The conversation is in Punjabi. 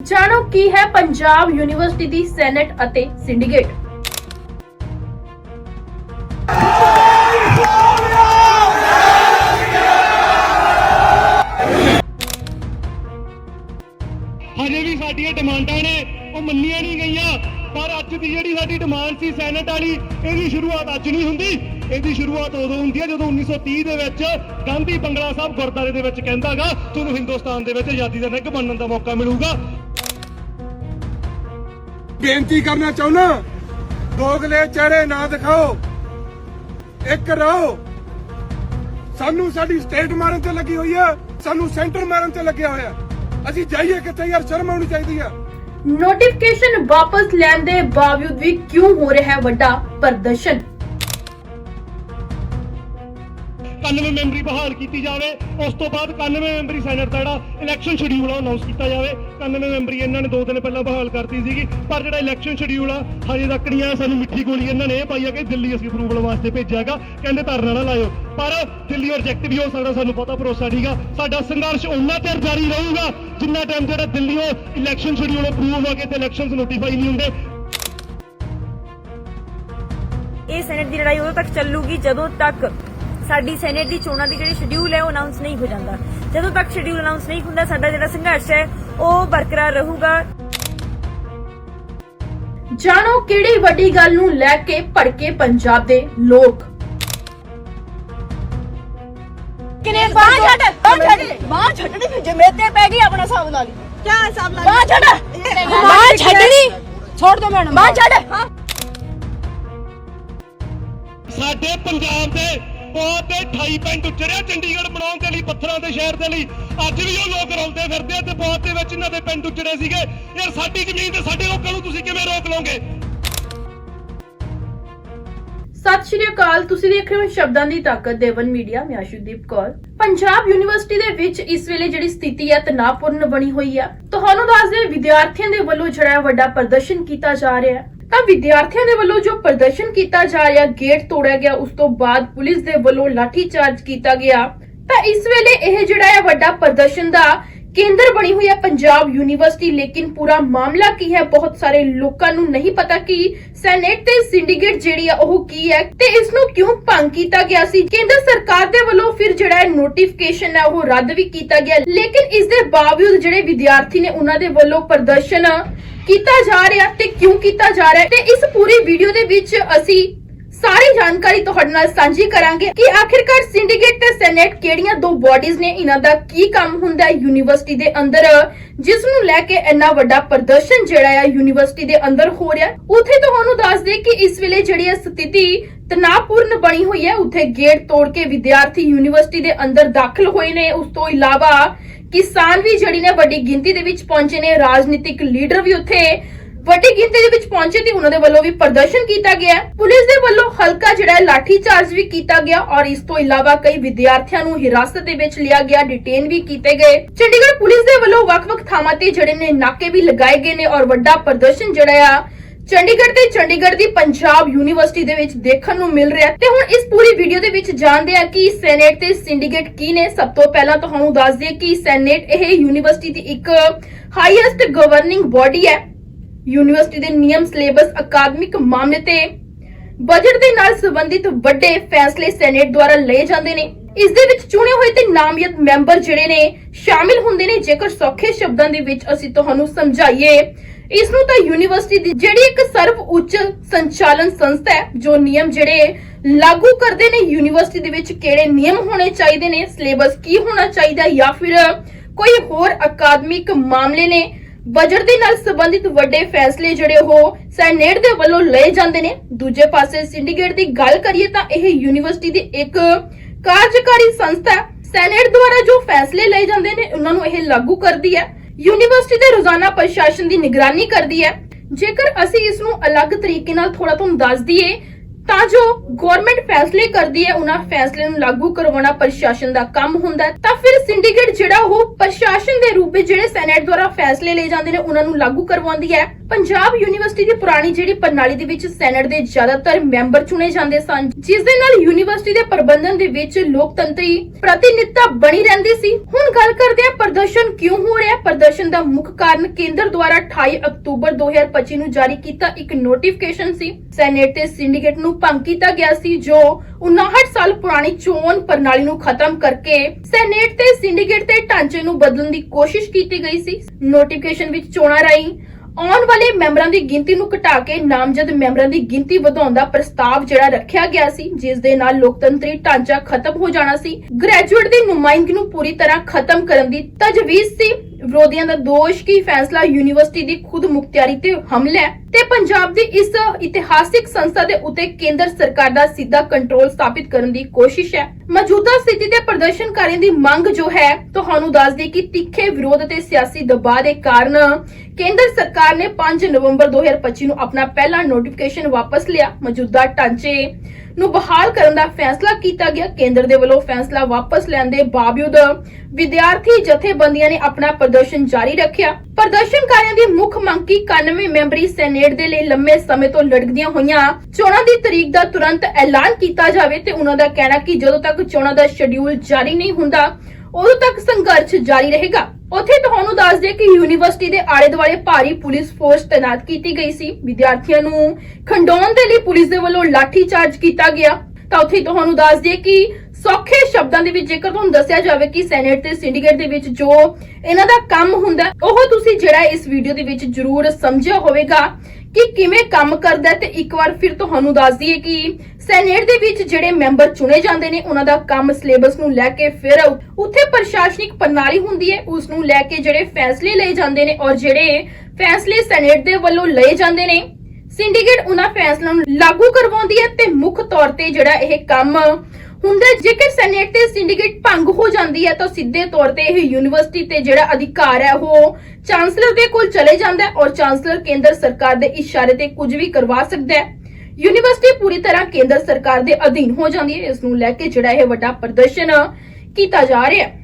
ਜਾਣੋ ਕੀ ਹੈ ਪੰਜਾਬ ਯੂਨੀਵਰਸਿਟੀ ਦੀ ਸੈਨੇਟ ਅਤੇ ਸਿੰਡੀਕੇਟ? ਹਜੇ ਵੀ ਸਾਡੀਆਂ ਡਿਮਾਂਡਾਂ ਨੇ, ਉਹ ਮੰਨੀਆਂ ਨਹੀਂ ਗਈਆਂ। ਪਰ ਅੱਜ ਦੀ ਜਿਹੜੀ ਸਾਡੀ ਡਿਮਾਂਡ ਸੀ ਸੈਨੇਟ ਵਾਲੀ, ਇਹਦੀ ਸ਼ੁਰੂਆਤ ਅੱਜ ਨਹੀਂ ਹੁੰਦੀ। ਇਹਦੀ ਸ਼ੁਰੂਆਤ ਉਦੋਂ ਹੁੰਦੀ ਹੈ ਜਦੋਂ 1930 ਦੇ ਵਿੱਚ ਗਾਂਧੀ ਬੰਗਲਾ ਸਾਹਿਬ ਗੁਰਦਾਰੇ ਦੇ ਵਿੱਚ ਕਹਿੰਦਾਗਾ ਤੁਹਾਨੂੰ ਹਿੰਦੁਸਤਾਨ ਦੇ ਵਿੱਚ ਆਜ਼ਾਦੀ ਦਾ ਨਿੱਘ ਮੰਨਣ ਦਾ ਮੌਕਾ ਮਿਲੂਗਾ। ਬੇਨਤੀ ਕਰਨਾ ਚਾਹੁੰਦਾ ਦੋਗਲੇ ਚਿਹਰੇ ਨਾ ਦਿਖਾਓ, ਇੱਕ ਰਹੋ। ਸਾਨੂੰ ਸਾਡੀ ਸਟੇਟ ਮਾਰਨ ਤੇ ਲੱਗੀ ਹੋਈ ਹੈ ਸਾਨੂੰ ਸੈਂਟਰ ਮਾਰਨ ਤੇ ਲੱਗਿਆ ਹੋਇਆ। ਅਸੀਂ ਜਾਈਏ ਕਿੱਥੇ ਯਾਰ, ਸ਼ਰਮ ਆਉਣੀ ਚਾਹੀਦੀ ਆ। ਨੋਟੀਫਿਕੇਸ਼ਨ ਵਾਪਸ ਲੈਣ ਦੇ ਬਾਵਜੂਦ ਵੀ ਕਿਉਂ ਹੋ ਰਿਹਾ ਹੈ ਵੱਡਾ ਪ੍ਰਦਰਸ਼ਨ? 91 ਮੈਂਬਰੀ ਬਹਾਲ ਕੀਤੀ ਜਾਵੇ, ਉਸ ਤੋਂ ਬਾਅਦ 91 ਮੈਂਬਰੀ ਸੈਨੇਟ ਦਾ ਜਿਹੜਾ ਇਲੈਕਸ਼ਨ ਸ਼ਡਿਊਲ ਆ ਅਨਾਉਂਸ ਕੀਤਾ ਜਾਵੇ। 91 ਮੈਂਬਰੀ ਇਹਨਾਂ ਨੇ ਦੋ ਦਿਨ ਪਹਿਲਾਂ ਬਹਾਲ ਕਰਤੀ ਸੀਗੀ, ਪਰ ਜਿਹੜਾ ਇਲੈਕਸ਼ਨ ਸ਼ਡਿਊਲ ਆ, ਹਜੇ ਤੱਕ ਨਹੀਂ ਆਇਆ, ਸਾਨੂੰ ਮਿੱਠੀ ਗੋਲੀ ਇਹਨਾਂ ਨੇ ਇਹ ਪਾਈ ਆ ਕਿ ਦਿੱਲੀ ਅਸੀਂ ਅਪਰੂਵਲ ਵਾਸਤੇ ਭੇਜਿਆਗਾ ਕਹਿੰਦੇ ਧਰਨਾ ਨਾ ਲਾਇਓ। ਪਰ ਦਿੱਲੀ ਰਿਜੈਕਟ ਵੀ ਹੋ ਸਕਦਾ, ਸਾਨੂੰ ਪਤਾ ਭਰੋਸਾ ਨਹੀਂਗਾ ਸਾਡਾ ਸੰਘਰਸ਼ ਉਨਾ ਚਿਰ ਜਾਰੀ ਰਹੂਗਾ, ਜਿੰਨਾ ਟਾਈਮ ਜਿਹੜਾ ਦਿੱਲੀੋਂ ਇਲੈਕਸ਼ਨ ਸ਼ਡਿਊਲ ਅਪਰੂਵ ਹੋ ਕੇ ਤੇ ਇਲੈਕਸ਼ਨਸ ਨੋਟੀਫਾਈ ਨਹੀਂ ਹੁੰਦੇ। ਇਹ ਸੈਨੇਟ ਦੀ ਲੜਾਈ ਉਦੋਂ ਤੱਕ ਚੱਲੂਗੀ, ਜਦੋਂ ਤੱਕ ਸਾਡੀ ਸੈਨੇਟ ਦੀ ਚੋਣਾਂ ਦੀ ਜਿਹੜੀ ਸ਼ਡਿਊਲ ਹੈ ਉਹ ਅਨਾਉਂਸ ਨਹੀਂ ਹੋ ਜਾਂਦਾ। ਜਦੋਂ ਤੱਕ ਸ਼ਡਿਊਲ ਅਨਾਉਂਸ ਨਹੀਂ ਹੁੰਦਾ ਸਾਡਾ ਜਿਹੜਾ ਸੰਘਰਸ਼ ਹੈ ਉਹ ਬਰਕਰਾਰ ਰਹੂਗਾ। ਜਾਣੋ ਕਿਹੜੀ ਵੱਡੀ ਗੱਲ ਨੂੰ ਲੈ ਕੇ ਭੜਕੇ ਪੰਜਾਬ ਦੇ ਲੋਕ। ਕਿਨੇ ਬਾਹ ਛੱਡ ਬਾਹ ਛੱਡ ਬਾਹ ਛੱਡਣੀ ਫਿਰ ਜੇ ਮੇਰੇ ਤੇ ਪੈ ਗਈ ਆਪਣਾ ਹਿਸਾਬ ਲਾ ਲਈ। ਕੀ ਹਿਸਾਬ ਲਾ ਬਾਹ ਛੱਡ ਬਾਹ ਛੱਡਣੀ। ਛੋੜ ਦੋ। ਮੈਡਮ। ਬਾਹ ਛੱਡ। ਸਾਡੇ ਪੰਜਾਬ ਦੇ ਬਹੁਤ ਤੇ 28 ਪਿੰਡ ਉੱਜੜਿਆ ਚੰਡੀਗੜ੍ਹ ਬਣਾਉਣ ਦੇ ਲਈ, ਪੱਥਰਾਂ ਦੇ ਸ਼ਹਿਰ ਦੇ ਲਈ। ਅੱਜ ਵੀ ਉਹ ਲੋਕ ਰੋਲਦੇ ਫਿਰਦੇ ਆ ਤੇ ਬਹੁਤ ਦੇ ਵਿੱਚ ਇਹਨਾਂ ਦੇ ਪਿੰਡ ਉੱਜੜੇ ਸੀਗੇ। ਯਾਰ ਸਾਡੀ ਜ਼ਮੀਨ ਤੇ ਸਾਡੇ ਲੋਕਾਂ ਨੂੰ ਤੁਸੀਂ ਕਿਵੇਂ ਰੋਕ ਲਓਗੇ? ਸਤਿ ਸ਼੍ਰੀ ਅਕਾਲ। ਤੁਸੀਂ ਦੇਖ ਰਹੇ ਹੋ ਸ਼ਬਦਾਂ ਦੀ ਤਾਕਤ, ਦੇਵਨ ਮੀਡੀਆ, ਮੈਂ ਆਸ਼ੂਦੀਪ ਕੌਰ। ਪੰਜਾਬ ਯੂਨੀਵਰਸਿਟੀ ਦੇ ਵਿੱਚ ਇਸ ਵੇਲੇ ਜਿਹੜੀ ਸਥਿਤੀ ਹੈ, ਤਣਾਅਪੂਰਨ ਬਣੀ ਹੋਈ ਹੈ। ਤੁਹਾਨੂੰ ਦੱਸਦੇ ਵਿਦਿਆਰਥੀਆਂ ਦੇ ਵੱਲੋਂ ਜਿਹੜਾ ਵੱਡਾ ਪ੍ਰਦਰਸ਼ਨ ਕੀਤਾ ਜਾ ਰਿਹਾ ਹੈ। ਤਾਂ ਵਿਦਿਆਰਥੀਆਂ ਦੇ ਵੱਲੋਂ ਜੋ ਪ੍ਰਦਰਸ਼ਨ ਕੀਤਾ ਜਾ ਰਿਹਾ, ਗੇਟ ਤੋੜਿਆ ਗਿਆ, ਉਸ ਤੋਂ ਬਾਅਦ ਪੁਲਿਸ ਦੇ ਵੱਲੋਂ ਲਾਠੀ ਚਾਰਜ ਕੀਤਾ ਗਿਆ। ਤਾਂ ਇਸ ਵੇਲੇ ਇਹ ਜਿਹੜਾ ਹੈ ਵੱਡਾ ਪ੍ਰਦਰਸ਼ਨ ਦਾ ਕੇਂਦਰ ਬਣੀ ਹੋਈ ਹੈ ਪੰਜਾਬ ਯੂਨੀਵਰਸਿਟੀ, ਲੇਕਿਨ ਪੂਰਾ ਮਾਮਲਾ ਕੀ ਹੈ? ਬਹੁਤ ਸਾਰੇ ਲੋਕਾਂ ਨੂੰ ਨਹੀਂ ਪਤਾ ਕਿ ਸੈਨੇਟ ਤੇ ਸਿੰਡੀਕੇਟ ਜਿਹੜੀ ਆ, ਉਹ ਕੀ ਹੈ ਤੇ ਇਸ ਨੂੰ ਕਿਉਂ ਭੰਗ ਕੀਤਾ ਗਿਆ ਸੀ? ਕੇਂਦਰ ਸਰਕਾਰ ਦੇ ਵੱਲੋਂ ਫਿਰ ਜਿਹੜਾ ਹੈ ਨੋਟੀਫਿਕੇਸ਼ਨ ਹੈ, ਉਹ ਰੱਦ ਵੀ ਕੀਤਾ ਗਿਆ। ਲੇਕਿਨ ਇਸ ਦੇ ਬਾਵਜੂਦ ਜਿਹੜੇ ਵਿਦਿਆਰਥੀ ਨੇ, ਉਹਨਾਂ ਦੇ ਵੱਲੋਂ ਪ੍ਰਦਰਸ਼ਨ ਕੀਤਾ ਜਾ ਰਿਹਾ ਤੇ ਕਿਉਂ ਕੀਤਾ ਜਾ ਰਿਹਾ ਤੇ ਇਸ ਪੂਰੀ ਵੀਡੀਓ ਦੇ ਵਿੱਚ ਅਸੀਂ ਸਾਰੀ ਜਾਣਕਾਰੀ ਤੁਹਾਡੇ ਨਾਲ ਸਾਂਝੀ ਕਰਾਂਗੇ ਕਿ ਆਖਿਰਕਾਰ ਸਿੰਡੀਕੇਟ ਤੇ ਸੈਨੇਟ ਕਿਹੜੀਆਂ ਦੋ ਬਾਡੀਜ਼ ਨੇ? ਇਹਨਾਂ ਦਾ ਕੀ ਕੰਮ ਹੁੰਦਾ ਹੈ ਯੂਨੀਵਰਸਿਟੀ ਦੇ ਅੰਦਰ? ਜਿਸ ਨੂੰ ਲੈ ਕੇ ਇੰਨਾ ਵੱਡਾ ਪ੍ਰਦਰਸ਼ਨ ਜਿਹੜਾ ਹੈ ਯੂਨੀਵਰਸਿਟੀ ਦੇ ਅੰਦਰ ਹੋ ਰਿਹਾ ਉੱਥੇ ਤੁਹਾਨੂੰ ਦੱਸ ਦੇ ਕਿ ਇਸ ਵੇਲੇ ਜਿਹੜੀ ਇਹ ਸਥਿਤੀ ਤਣਾਅਪੂਰਨ ਬਣੀ ਹੋਈ ਹੈ। ਉੱਥੇ ਗੇਟ ਤੋੜ ਕੇ ਵਿਦਿਆਰਥੀ ਯੂਨੀਵਰਸਿਟੀ ਦੇ ਅੰਦਰ ਦਾਖਲ ਹੋਏ ਨੇ। ਉਸ ਤੋਂ ਇਲਾਵਾ ਕਿਸਾਨ ਵੀ ਜਿਹੜੀ ਨੇ ਵੱਡੀ ਗਿਣਤੀ ਦੇ ਵਿੱਚ ਪਹੁੰਚੇ ਨੇ, ਰਾਜਨੀਤਿਕ ਲੀਡਰ ਵੀ ਉੱਥੇ ਵੱਡੀ ਗਿਣਤੀ ਦੇ ਵਿੱਚ ਪਹੁੰਚੇ ਤੇ ਉਹਨਾਂ ਦੇ ਵੱਲੋਂ ਵੀ ਪ੍ਰਦਰਸ਼ਨ ਕੀਤਾ ਗਿਆ ਪੁਲਿਸ ਦੇ ਵੱਲੋਂ ਹਲਕਾ ਜਿਹੜਾ ਹੈ ਲਾਠੀ ਚਾਰਜ ਵੀ ਕੀਤਾ ਗਿਆ ਔਰ ਇਸ ਤੋਂ ਇਲਾਵਾ ਕਈ ਵਿਦਿਆਰਥੀਆਂ ਨੂੰ ਹਿਰਾਸਤ ਦੇ ਵਿੱਚ ਲਿਆ ਗਿਆ ਡਿਟੇਨ ਵੀ ਕੀਤੇ ਗਏ। ਚੰਡੀਗੜ੍ਹ ਪੁਲਿਸ ਦੇ ਵੱਲੋਂ ਵੱਖ-ਵੱਖ ਥਾਵਾਂ ਤੇ ਜਿਹੜੇ ਨੇ ਨਾਕੇ ਵੀ ਲਗਾਏ ਗਏ ਨੇ ਔਰ ਵੱਡਾ ਪ੍ਰਦਰਸ਼ਨ ਜਿਹੜਾ ਆ ਚੰਡੀਗੜ੍ਹ ਤੇ ਚੰਡੀਗੜ੍ਹ ਦੀ ਪੰਜਾਬ ਯੂਨੀਵਰਸਿਟੀ ਦੇ ਵਿੱਚ ਦੇਖਣ ਨੂੰ ਮਿਲ ਰਿਹਾ ਤੇ ਹੁਣ ਇਸ ਪੂਰੀ ਵੀਡੀਓ ਦੇ ਵਿੱਚ ਜਾਣਦੇ ਆ ਕਿ ਸੈਨੇਟ ਤੇ ਸਿੰਡੀਕੇਟ ਕੀ ਨੇ। ਸਭ ਤੋਂ ਪਹਿਲਾਂ ਤੁਹਾਨੂੰ ਦੱਸ ਦਈਏ ਕਿ ਸੈਨੇਟ ਇਹ ਯੂਨੀਵਰਸਿਟੀ ਦੀ ਇੱਕ ਹਾਈਐਸਟ ਗਵਰਨਿੰਗ ਬਾਡੀ ਹੈ। ਯੂਨੀਵਰਸਿਟੀ ਦੇ ਨਿਯਮ, ਸਿਲੇਬਸ, ਅਕਾਦਮਿਕ ਮਾਮਲੇ ਤੇ ਬਜਟ ਦੇ ਨਾਲ ਸੰਬੰਧਿਤ ਵੱਡੇ ਫੈਸਲੇ ਸੈਨੇਟ ਦੁਆਰਾ ਲਏ ਜਾਂਦੇ ਨੇ। ਇਸ ਦੇ ਵਿੱਚ ਚੁਣੇ ਹੋਏ ਤੇ ਨਾਮਜ਼ਦ ਮੈਂਬਰ ਜਿਹੜੇ ਨੇ, ਸ਼ਾਮਿਲ ਹੁੰਦੇ ਨੇ। ਜੇਕਰ ਸੌਖੇ ਸ਼ਬਦਾਂ ਦੇ ਵਿੱਚ ਅਸੀਂ ਤੁਹਾਨੂੰ ਸਮਝਾਈਏ ਇਸ ਨੂੰ ਤਾਂ ਯੂਨੀਵਰਸਿਟੀ ਦੀ ਜਿਹੜੀ ਇੱਕ ਸਰਵ ਉੱਚ ਸੰਚਾਲਨ ਸੰਸਥਾ ਹੈ, ਜੋ ਨਿਯਮ ਜਿਹੜੇ ਲਾਗੂ ਕਰਦੇ ਨੇ ਯੂਨੀਵਰਸਿਟੀ ਦੇ ਵਿੱਚ ਕਿਹੜੇ ਨਿਯਮ ਹੋਣੇ ਚਾਹੀਦੇ ਨੇ, ਸਿਲੇਬਸ ਕੀ ਹੋਣਾ ਚਾਹੀਦਾ ਜਾਂ ਫਿਰ ਕੋਈ ਹੋਰ ਅਕਾਦਮਿਕ ਮਾਮਲੇ ਨੇ ਬਜਟ ਦੇ ਨਾਲ ਸੰਬੰਧਿਤ ਵੱਡੇ ਫੈਸਲੇ ਜਿਹੜੇ ਉਹ ਸੈਨੇਟ ਦੇ ਵੱਲੋਂ ਲਏ ਜਾਂਦੇ ਨੇ। ਦੂਜੇ ਪਾਸੇ ਸਿੰਡੀਕੇਟ ਦੀ ਗੱਲ ਕਰੀਏ ਤਾਂ ਇਹ ਯੂਨੀਵਰਸਿਟੀ ਦੀ ਇੱਕ ਕਾਰਜਕਾਰੀ ਸੰਸਥਾ ਹੈ। ਸੈਨੇਟ ਦੁਆਰਾ ਜੋ ਫੈਸਲੇ ਲਏ ਜਾਂਦੇ ਨੇ, ਉਹਨਾਂ ਨੂੰ ਇਹ ਲਾਗੂ ਕਰਦੀ ਹੈ। ਯੂਨੀਵਰਸਿਟੀ ਦੇ ਰੋਜ਼ਾਨਾ ਪ੍ਰਸ਼ਾਸਨ ਦੀ ਨਿਗਰਾਨੀ ਕਰਦੀ ਹੈ। ਜੇਕਰ ਅਸੀਂ ਇਸ ਨੂੰ ਅਲੱਗ ਤਰੀਕੇ ਨਾਲ ਥੋੜਾ ਤੁਹਾਨੂੰ ਦੱਸ ਦਈਏ, ਤਾਂ ਜੋ ਗਵਰਨਮੈਂਟ ਫੈਸਲੇ ਕਰਦੀ ਹੈ, ਉਹਨਾਂ ਫੈਸਲੇ ਨੂੰ ਲਾਗੂ ਕਰਵਾਉਣਾ ਪ੍ਰਸ਼ਾਸਨ ਦਾ ਕੰਮ ਹੁੰਦਾ ਤਾਂ ਫਿਰ ਸਿੰਡੀਕੇਟ ਜਿਹੜਾ ਉਹ ਪ੍ਰਸ਼ਾਸਨ ਦੇ ਰੂਪ ਵਿੱਚ ਜਿਹੜੇ ਸੈਨੇਟ ਦੁਆਰਾ ਫੈਸਲੇ ਲਏ ਜਾਂਦੇ ਨੇ, ਉਹਨਾਂ ਨੂੰ ਲਾਗੂ ਕਰਵਾਉਂਦੀ ਹੈ। ਪੰਜਾਬ ਯੂਨੀਵਰਸਿਟੀ ਦੀ ਪੁਰਾਣੀ ਜਿਹੜੀ ਪ੍ਰਣਾਲੀ ਦੇ ਵਿੱਚ ਸੈਨੇਟ ਦੇ ਜ਼ਿਆਦਾਤਰ ਮੈਂਬਰ ਚੁਣੇ ਜਾਂਦੇ ਸਨ, ਜਿਸ ਦੇ ਨਾਲ ਯੂਨੀਵਰਸਿਟੀ ਦੇ ਪ੍ਰਬੰਧਨ ਦੇ ਵਿੱਚ ਲੋਕਤੰਤਰੀ ਪ੍ਰਤੀਨਿਧਤਾ ਬਣੀ ਰਹਿੰਦੀ ਸੀ। ਹੁਣ ਪ੍ਰਦਰਸ਼ਨ ਕਿਉਂ ਹੋ ਰਿਹਾ? ਪ੍ਰਦਰਸ਼ਨ ਦਾ ਮੁੱਖ ਕਾਰਨ ਕੇਂਦਰ ਦੁਆਰਾ 28 ਅਕਤੂਬਰ 2025 ਨੂੰ ਜਾਰੀ ਕੀਤਾ ਇੱਕ ਨੋਟੀਫਿਕੇਸ਼ਨ ਸੀ। ਸੈਨੇਟ ਤੇ ਸਿੰਡੀਕੇਟ ਨੂੰ ਭੰਗ ਕੀਤਾ ਗਿਆ ਸੀ, ਜੋ 59 ਸਾਲ ਪੁਰਾਣੀ ਚੋਣ ਪ੍ਰਣਾਲੀ ਨੂੰ ਖਤਮ ਕਰਕੇ ਸੈਨੇਟ ਤੇ ਸਿੰਡੀਕੇਟ ਦੇ ਢਾਂਚੇ ਨੂੰ ਬਦਲਣ ਦੀ ਕੋਸ਼ਿਸ਼ ਕੀਤੀ ਗਈ ਸੀ। ਨੋਟੀਫਿਕੇਸ਼ਨ ਵਿੱਚ ਚੋਣਾਂ ਰਾਹੀਂ ਆਉਣ ਵਾਲੇ ਮੈਂਬਰਾਂ ਦੀ ਗਿਣਤੀ ਨੂੰ ਘਟਾ ਕੇ ਨਾਮਜ਼ਦ ਮੈਂਬਰਾਂ ਦੀ ਗਿਣਤੀ ਵਧਾਉਣ ਦਾ ਪ੍ਰਸਤਾਵ ਜਿਹੜਾ ਰੱਖਿਆ ਗਿਆ ਸੀ, ਜਿਸ ਦੇ ਨਾਲ ਲੋਕਤੰਤਰੀ ਢਾਂਚਾ ਖਤਮ ਹੋ ਜਾਣਾ ਸੀ। ਗ੍ਰੈਜੂਏਟ ਦੀ ਨੁਮਾਇੰਦਗੀ ਨੂੰ ਪੂਰੀ ਤਰ੍ਹਾਂ ਖਤਮ ਕਰਨ ਦੀ ਤਜਵੀਜ਼ ਸੀ। ਵਿਰੋਧੀਆਂ ਦਾ ਦੋਸ਼ ਕਿ ਫੈਸਲਾ ਯੂਨੀਵਰਸਿਟੀ ਦੀ ਖੁਦ ਮੁਖਤਿਆਰੀ ਤੇ ਹਮਲਾ ਹੈ? ਤੇ ਪੰਜਾਬ ਦੀ ਇਸ ਇਤਿਹਾਸਿਕ ਸੰਸਥਾ ਦੇ ਉੱਤੇ ਕੇਂਦਰ ਸਰਕਾਰ ਦਾ ਸਿੱਧਾ ਕੰਟਰੋਲ ਸਥਾਪਿਤ ਕਰਨ ਦੀ ਕੋਸ਼ਿਸ਼ ਹੈ। ਮੌਜੂਦਾ ਸਥਿਤੀ ਦੇ ਪ੍ਰਦਰਸ਼ਨਕਾਰੀਆਂ ਦੀ ਮੰਗ ਜੋ ਹੈ, ਤੁਹਾਨੂੰ ਦੱਸ ਦੇ ਕਿ ਤਿੱਖੇ ਵਿਰੋਧ ਤੇ ਸਿਆਸੀ ਦਬਾਅ ਦੇ ਕਾਰਨ ਕੇਂਦਰ ਸਰਕਾਰ ਨੇ 5 ਨਵੰਬਰ 2025 ਨੂੰ ਆਪਣਾ ਪਹਿਲਾ ਨੋਟੀਫਿਕੇਸ਼ਨ ਵਾਪਸ ਲਿਆ। ਮੌਜੂਦਾ ਢਾਂਚੇ ਨੂੰ ਬਹਾਲ ਕਰਨ ਦਾ ਫੈਸਲਾ ਕੀਤਾ ਗਿਆ। ਕੇਂਦਰ ਦੇ ਵੱਲੋਂ ਫੈਸਲਾ ਵਾਪਸ ਲੈਣ ਦੇ ਬਾਵਜੂਦ ਵਿਦਿਆਰਥੀ ਜਥੇਬੰਦੀਆਂ ਨੇ ਆਪਣਾ ਪ੍ਰਦਰਸ਼ਨ ਜਾਰੀ ਰੱਖਿਆ। ਪ੍ਰਦਰਸ਼ਨਕਾਰੀਆਂ ਦੀ ਮੁੱਖ ਮੰਗ ਕੀ? 91 ਮੈਂਬਰੀ ਸੈਨੇਟ ਦੇ ਲਈ ਲੰਮੇ ਸਮੇਂ ਤੋਂ ਲੜਕਦੀਆਂ ਹੋਈਆਂ। ਚੋਣਾਂ ਦੀ ਤਰੀਕ ਦਾ ਤੁਰੰਤ ਐਲਾਨ ਕੀਤਾ ਜਾਵੇ ਤੇ ਉਹਨਾਂ ਦਾ ਕਹਿਣਾ ਕਿ ਜਦੋਂ ਤੱਕ ਚੋਣਾਂ ਦਾ ਸ਼ਡਿਊਲ ਜਾਰੀ ਨਹੀਂ ਹੁੰਦਾ, ਉਦੋਂ ਤੱਕ ਸੰਘਰਸ਼ ਜਾਰੀ ਰਹੇਗਾ। ਉਥੇ ਤੁਹਾਨੂੰ ਦੱਸ ਦੇ ਕਿ ਯੂਨੀਵਰਸਿਟੀ ਦੇ ਆਲੇ ਦੁਆਲੇ ਭਾਰੀ ਪੁਲਿਸ ਫੋਰਸ ਤੈਨਾਤ ਕੀਤੀ ਗਈ ਸੀ। ਵਿਦਿਆਰਥੀਆਂ ਨੂੰ ਖੰਡਾਉਣ ਦੇ ਲਈ ਪੁਲਿਸ ਦੇ ਵੱਲੋਂ ਲਾਠੀ ਚਾਰਜ ਕੀਤਾ ਗਿਆ। ਤਾਂ ਉੱਥੇ ਤੁਹਾਨੂੰ ਦੱਸ ਦਈਏ ਕਿ ਸੌਖੇ ਸ਼ਬਦਾਂ ਦੇ ਵਿੱਚ ਜੇਕਰ ਤੁਹਾਨੂੰ ਦੱਸਿਆ ਜਾਵੇ ਕਿ ਸੈਨੇਟ ਤੇ ਸਿੰਡੀਕੇਟ ਦੇ ਵਿੱਚ ਜੋ ਇਹਨਾਂ ਦਾ ਕੰਮ ਹੁੰਦਾ, ਉਹ ਤੁਸੀਂ ਜਿਹੜਾ ਇਸ ਵੀਡੀਓ ਦੇ ਵਿੱਚ ਜ਼ਰੂਰ ਸਮਝਿਆ ਹੋਵੇਗਾ ਕਿ ਕਿਵੇਂ ਕੰਮ ਕਰਦਾ ਤੇ ਇੱਕ ਵਾਰ ਫਿਰ ਤੁਹਾਨੂੰ ਦੱਸ ਦਈਏ ਕਿ ਸੈਨੇਟ ਦੇ ਵਿੱਚ ਜਿਹੜੇ ਮੈਂਬਰ ਚੁਣੇ ਜਾਂਦੇ ਨੇ, ਉਹਨਾਂ ਦਾ ਕੰਮ ਸਿਲੇਬਸ ਨੂੰ ਲੈ ਕੇ ਫਿਰ ਉੱਥੇ ਪ੍ਰਸ਼ਾਸਨਿਕ ਪ੍ਰਣਾਲੀ ਹੁੰਦੀ ਹੈ, ਉਸ ਨੂੰ ਲੈ ਕੇ ਜਿਹੜੇ ਫੈਸਲੇ ਲਏ ਜਾਂਦੇ ਨੇ ਔਰ ਜਿਹੜੇ ਫੈਸਲੇ ਸੈਨੇਟ ਦੇ ਵੱਲੋਂ ਲਏ ਜਾਂਦੇ ਨੇ ਸਿੰਡੀਕੇਟ ਉਹਨਾਂ ਫੈਸਲਿਆਂ ਨੂੰ ਲਾਗੂ ਕਰਵਾਉਂਦੀ ਹੈ ਤੇ ਮੁੱਖ ਤੌਰ ਤੇ ਜਿਹੜਾ ਇਹ ਕੰਮ ਹੁੰਦਾ ਜੇਕਰ ਸੈਨੇਟ ਤੇ ਸਿੰਡੀਕੇਟ ਭੰਗ ਹੋ ਜਾਂਦੀ ਹੈ, ਤਾਂ ਸਿੱਧੇ ਤੌਰ ਤੇ ਇਹ ਯੂਨੀਵਰਸਿਟੀ ਤੇ ਜਿਹੜਾ ਅਧਿਕਾਰ ਹੈ, ਉਹ ਚਾਂਸਲਰ ਦੇ ਕੋਲ ਚਲੇ ਜਾਂਦਾ ਹੈ ਔਰ ਚਾਂਸਲਰ ਕੇਂਦਰ ਸਰਕਾਰ ਦੇ ਇਸ਼ਾਰੇ ਤੇ ਕੁਝ ਵੀ ਕਰਵਾ ਸਕਦਾ ਹੈ। ਯੂਨੀਵਰਸਿਟੀ ਪੂਰੀ ਤਰ੍ਹਾਂ ਕੇਂਦਰ ਸਰਕਾਰ ਦੇ ਅਧੀਨ ਹੋ ਜਾਂਦੀ ਹੈ। ਇਸ ਨੂੰ ਲੈ ਕੇ ਜਿਹੜਾ ਇਹ ਵੱਡਾ ਪ੍ਰਦਰਸ਼ਨ ਕੀਤਾ ਜਾ ਰਿਹਾ ਹੈ।